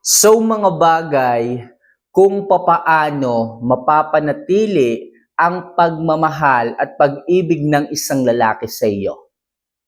So mga bagay kung papaano mapapanatili ang pagmamahal at pag-ibig ng isang lalaki sa iyo.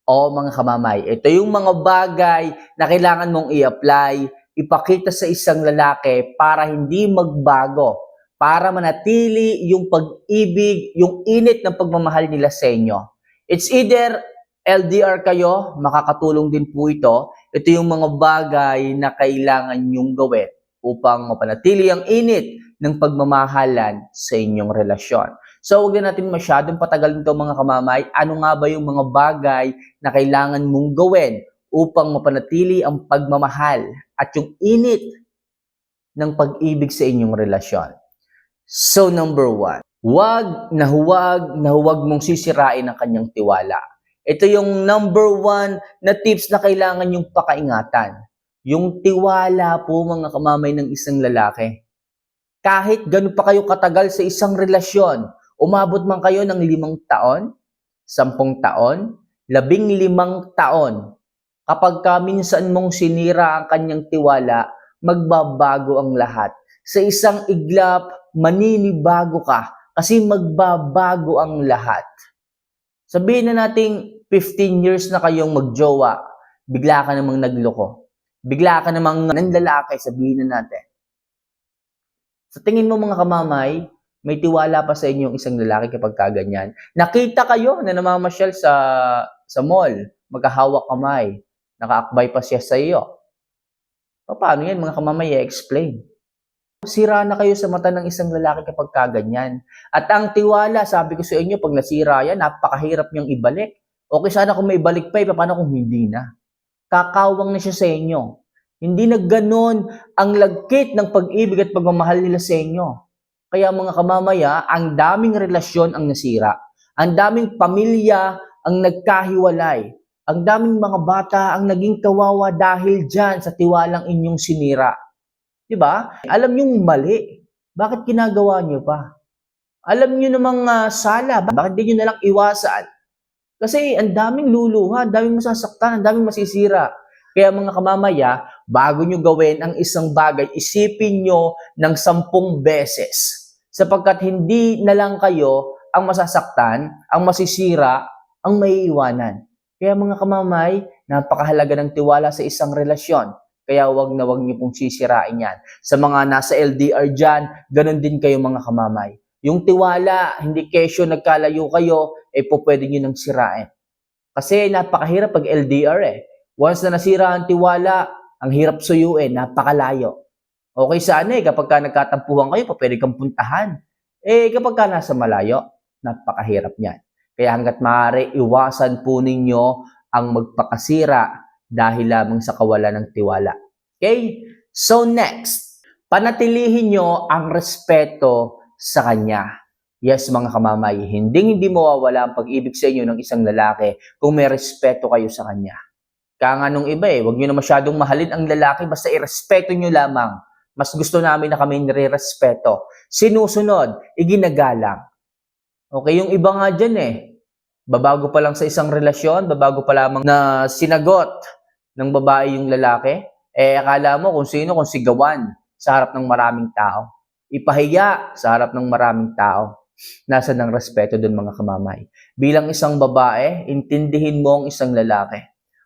O mga kamamay, ito yung mga bagay na kailangan mong i-apply, ipakita sa isang lalaki para hindi magbago, para manatili yung pag-ibig, yung init ng pagmamahal nila sa inyo. It's either LDR kayo, makakatulong din po ito. Ito yung mga bagay na kailangan nyong gawin upang mapanatili ang init ng pagmamahalan sa inyong relasyon. So, huwag na natin masyadong patagal nito mga kamamay. Ano nga ba yung mga bagay na kailangan mong gawin upang mapanatili ang pagmamahal at yung init ng pag-ibig sa inyong relasyon? So, number one, huwag na huwag na huwag mong sisirain ang kanyang tiwala. Ito yung number one na tips na kailangan yung pakaingatan. Yung tiwala po mga kamamay ng isang lalaki. Kahit gano'n pa kayo katagal sa isang relasyon, umabot man kayo ng limang taon, sampung taon, labing limang taon, kapag ka minsan mong sinira ang kanyang tiwala, magbabago ang lahat. Sa isang iglap, maninibago ka kasi magbabago ang lahat. Sabihin na nating 15 years na kayong magjowa, bigla ka namang nagloko. Bigla ka namang nanlalaki, sabihin na natin. Sa tingin mo mga kamamay, may tiwala pa sa inyo yung isang lalaki kapag kaganyan. Nakita kayo na namamasyal sa sa mall, magkahawak kamay, nakaakbay pa siya sa iyo. Paano yan mga kamamay, i-explain. Sira na kayo sa mata ng isang lalaki kapag kaganyan. At ang tiwala, sabi ko sa inyo, pag nasira yan, napakahirap niyang ibalik. Okay sana kung may balik pa, paano kung hindi na? Kakawang na siya sa inyo. Hindi na ganon ang lagkit ng pag-ibig at pagmamahal nila sa inyo. Kaya mga kamamaya, ang daming relasyon ang nasira. Ang daming pamilya ang nagkahiwalay. Ang daming mga bata ang naging kawawa dahil dyan sa tiwalang inyong sinira. 'Di ba? Alam niyo mali. Bakit ginagawa niyo pa? Alam niyo namang uh, sala. Bakit di niyo na lang iwasan? Kasi ang daming luluha, ang daming masasaktan, ang daming masisira. Kaya mga kamamaya, bago nyo gawin ang isang bagay, isipin nyo ng sampung beses. Sapagkat hindi na lang kayo ang masasaktan, ang masisira, ang maiiwanan. Kaya mga kamamay, napakahalaga ng tiwala sa isang relasyon. Kaya wag na wag niyo pong sisirain yan. Sa mga nasa LDR dyan, ganun din kayo mga kamamay. Yung tiwala, hindi kesyo nagkalayo kayo, eh po pwede nyo nang sirain. Kasi napakahirap pag LDR eh. Once na nasira ang tiwala, ang hirap suyuin, napakalayo. Okay sana eh, kapag ka nagkatampuhan kayo, pa pwede kang puntahan. Eh, kapag ka nasa malayo, napakahirap niyan. Kaya hanggat maaari, iwasan po ninyo ang magpakasira dahil lamang sa kawalan ng tiwala. Okay? So next, panatilihin nyo ang respeto sa Kanya. Yes, mga kamamay, hindi hindi mawawala ang pag-ibig sa inyo ng isang lalaki kung may respeto kayo sa Kanya. Kaya nga nung iba eh, huwag nyo na masyadong mahalin ang lalaki, basta irespeto nyo lamang. Mas gusto namin na kami nire-respeto. Sinusunod, iginagalang. Okay, yung iba nga dyan eh, babago pa lang sa isang relasyon, babago pa lamang na sinagot ng babae yung lalaki, eh akala mo kung sino, kung sigawan sa harap ng maraming tao. Ipahiya sa harap ng maraming tao. Nasa ng respeto dun mga kamamay. Bilang isang babae, intindihin mo ang isang lalaki.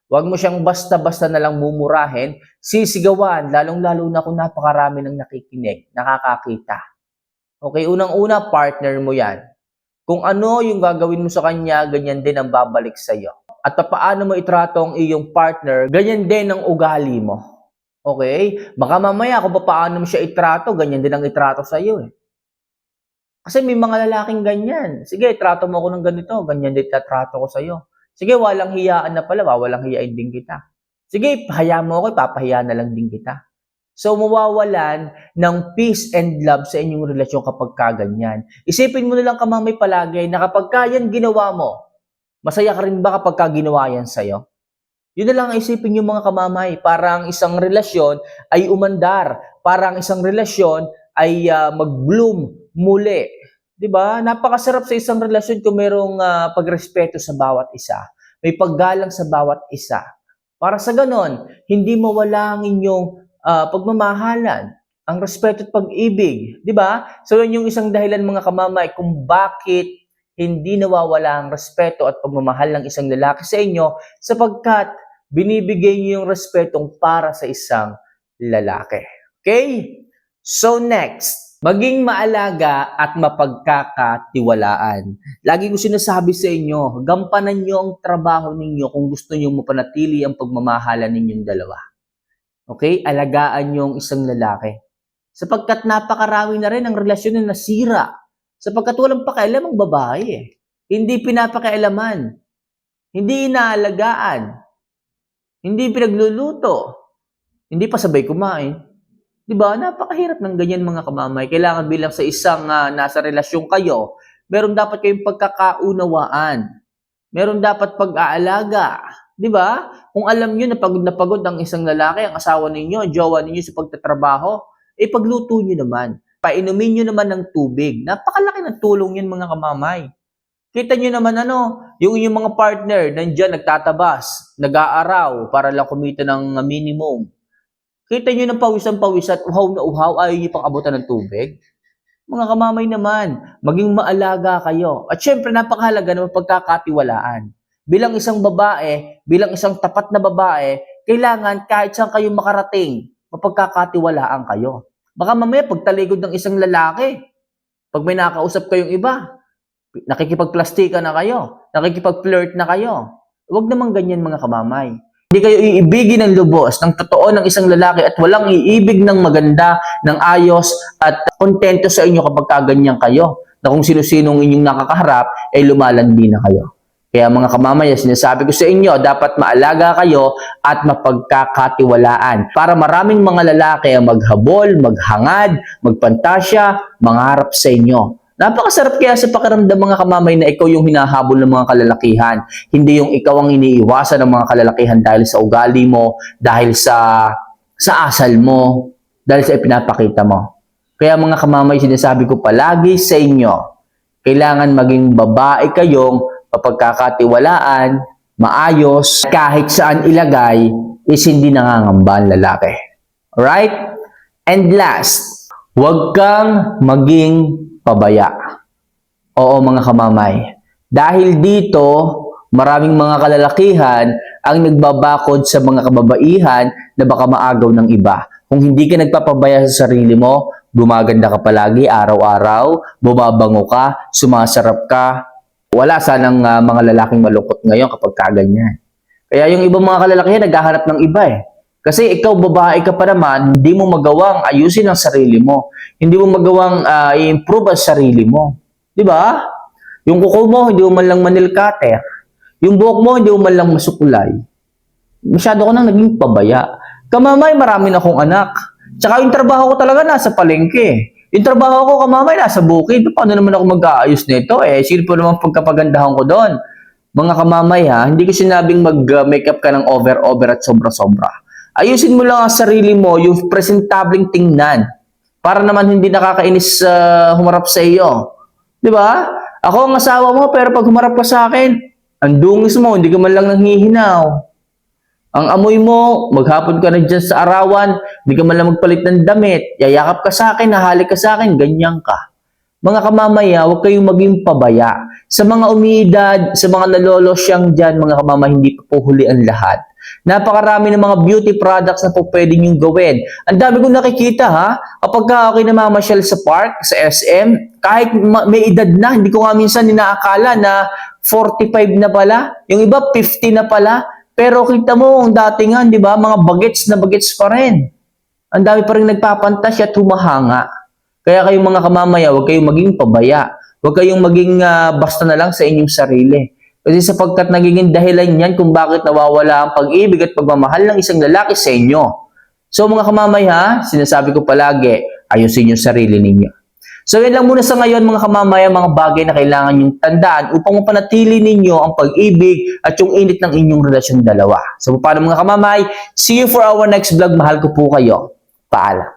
Huwag mo siyang basta-basta na lang mumurahin, sisigawan, lalong-lalo na kung napakarami ng nakikinig, nakakakita. Okay, unang-una, partner mo yan. Kung ano yung gagawin mo sa kanya, ganyan din ang babalik sa iyo. At paano mo itrato ang iyong partner, ganyan din ang ugali mo. Okay? Baka mamaya kung paano mo siya itrato, ganyan din ang itrato sa iyo eh. Kasi may mga lalaking ganyan. Sige, trato mo ako ng ganito, ganyan din tatrato ko sa iyo. Sige, walang hiyaan na pala, walang hiyain din kita. Sige, haya mo ako, papahiya na lang din kita. So, mawawalan ng peace and love sa inyong relasyon kapag kaganyan. Isipin mo na lang kamamay palagi na kapag kayan ginawa mo, masaya ka rin ba kapag ka ginawa yan sa'yo? Yun na lang ang isipin yung mga kamamay. Parang isang relasyon ay umandar. Parang isang relasyon ay uh, mag-bloom muli. 'Di ba? Napakasarap sa isang relasyon kung merong uh, pagrespeto sa bawat isa. May paggalang sa bawat isa. Para sa ganon, hindi mawala ang inyong ah, pagmamahalan, ang respeto at pag-ibig, 'di ba? So yun yung isang dahilan mga kamamay kung bakit hindi nawawala ang respeto at pagmamahal ng isang lalaki sa inyo sapagkat binibigay niyo yung respetong para sa isang lalaki. Okay? So next, maging maalaga at mapagkakatiwalaan. Lagi ko sinasabi sa inyo, gampanan niyo ang trabaho ninyo kung gusto niyo mapanatili ang pagmamahalan ninyong dalawa. Okay? Alagaan niyo ang isang lalaki. Sapagkat napakarami na rin ang relasyon na nasira. Sapagkat walang pakialam ang babae eh. Hindi pinapakialaman. Hindi inaalagaan. Hindi pinagluluto. Hindi pa sabay kumain. 'Di ba? Napakahirap ng ganyan mga kamamay. Kailangan bilang sa isang ah, nasa relasyon kayo, meron dapat kayong pagkakaunawaan. Meron dapat pag-aalaga. 'Di ba? Kung alam niyo na pagod na pagod ang isang lalaki, ang asawa ninyo, ang jowa ninyo sa pagtatrabaho, eh pagluto niyo naman. Painumin niyo naman ng tubig. Napakalaki ng tulong 'yan mga kamamay. Kita niyo naman ano, yung inyong mga partner nandiyan nagtatabas, nag-aaraw para lang kumita ng minimum. Kita niyo ng pawisan pawis at uhaw na uhaw, ayaw niyo pang abutan ng tubig. Mga kamamay naman, maging maalaga kayo. At syempre, napakahalaga ng pagkakatiwalaan. Bilang isang babae, bilang isang tapat na babae, kailangan kahit saan kayo makarating, mapagkakatiwalaan kayo. Baka mamaya pagtaligod ng isang lalaki, pag may nakausap kayong iba, nakikipagplastika na kayo, nakikipag-flirt na kayo. Huwag naman ganyan mga kamamay. Hindi kayo iibigin ng lubos, ng totoo ng isang lalaki at walang iibig ng maganda, ng ayos at kontento sa inyo kapag kaganyan kayo. Na kung sino-sinong inyong nakakaharap, ay lumalandi na kayo. Kaya mga kamamaya, sinasabi ko sa inyo, dapat maalaga kayo at mapagkakatiwalaan para maraming mga lalaki ang maghabol, maghangad, magpantasya, mangarap sa inyo. Napakasarap kaya sa pakiramdam mga kamamay na ikaw yung hinahabol ng mga kalalakihan. Hindi yung ikaw ang iniiwasan ng mga kalalakihan dahil sa ugali mo, dahil sa sa asal mo, dahil sa ipinapakita mo. Kaya mga kamamay, sinasabi ko palagi sa inyo, kailangan maging babae kayong mapagkakatiwalaan, maayos, kahit saan ilagay, is hindi nangangamba ang lalaki. Alright? And last, huwag kang maging pabaya. Oo mga kamamay. Dahil dito, maraming mga kalalakihan ang nagbabakod sa mga kababaihan na baka maagaw ng iba. Kung hindi ka nagpapabaya sa sarili mo, gumaganda ka palagi araw-araw, bumabango ka, sumasarap ka. Wala sanang ah, mga lalaking malungkot ngayon kapag kaganyan. Kaya yung ibang mga kalalakihan naghahanap ng iba eh. Kasi ikaw babae ka pa naman, hindi mo magawang ayusin ang sarili mo. Hindi mo magawang ah, i-improve ang sarili mo. 'Di ba? Yung kuko mo, hindi mo man lang manil cutter. Yung buhok mo, hindi mo man lang masukulay. Masyado ko nang naging pabaya. Kamamay, marami na akong anak. Tsaka yung trabaho ko talaga nasa palengke. Yung trabaho ko, kamamay, nasa bukid. Paano naman ako mag-aayos nito? Eh, sino po naman pagkapagandahan ko doon? Mga kamamay ha, hindi ko sinabing mag-makeup ka ng over-over at sobra-sobra. Ayusin mo lang ang sarili mo, yung presentableng tingnan. Para naman hindi nakakainis sa humarap sa iyo. Di ba? Ako ang asawa mo, pero pag humarap ka sa akin, ang dungis mo, hindi ka man lang nanghihinaw. Ang amoy mo, maghapon ka na dyan sa arawan, hindi ka man lang magpalit ng damit, yayakap ka sa akin, nahalik ka sa akin, ganyan ka. Mga kamamaya, huwag kayong maging pabaya. Sa mga umiidad, sa mga nalolosyang dyan, mga kamamaya, hindi pa po huli ang lahat. Napakarami ng mga beauty products na po pwede niyong gawin. Ang dami kong nakikita ha, kapag ka ako'y namamasyal sa park, sa SM, kahit ma- may edad na, hindi ko nga minsan ninaakala na 45 na pala, yung iba 50 na pala, pero kita mo, ang datingan, di ba, mga bagets na bagets pa rin. Ang dami pa rin nagpapantasya at humahanga. Kaya kayong mga kamamaya, huwag kayong maging pabaya. Huwag kayong maging ah, basta na lang sa inyong sarili. Kasi sapagkat nagiging dahilan yan kung bakit nawawala ang pag-ibig at pagmamahal ng isang lalaki sa inyo. So mga kamamaya, sinasabi ko palagi, ayusin yung sarili ninyo. So yan lang muna sa ngayon mga kamamaya, mga bagay na kailangan yung tandaan upang mapanatili ninyo ang pag-ibig at yung init ng inyong relasyon dalawa. So paano mga kamamay, see you for our next vlog. Mahal ko po kayo. Paalam.